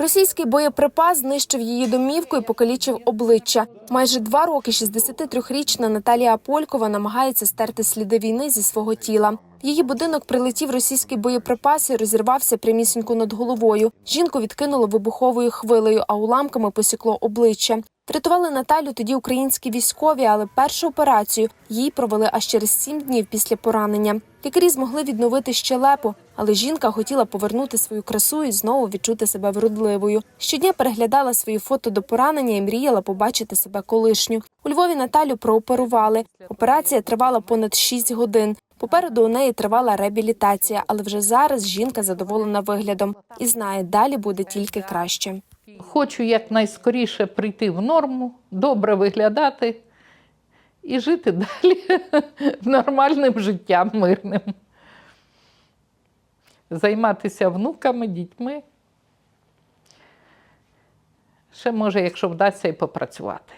Російський боєприпас знищив її домівку і покалічив обличчя. Майже два роки 63-річна Наталія Полькова намагається стерти сліди війни зі свого тіла. Її будинок прилетів російський боєприпас і розірвався прямісінько над головою. Жінку відкинуло вибуховою хвилею, а уламками посікло обличчя. Врятували Наталю тоді українські військові, але першу операцію їй провели аж через сім днів після поранення. Лікарі змогли відновити щелепу, але жінка хотіла повернути свою красу і знову відчути себе вродливою. Щодня переглядала свої фото до поранення і мріяла побачити себе колишню. У Львові Наталю прооперували. Операція тривала понад 6 годин. Попереду у неї тривала реабілітація, але вже зараз жінка задоволена виглядом і знає, далі буде тільки краще. Хочу якнайскоріше прийти в норму, добре виглядати і жити далі нормальним життям мирним. Займатися внуками, дітьми. Ще може, якщо вдасться, і попрацювати.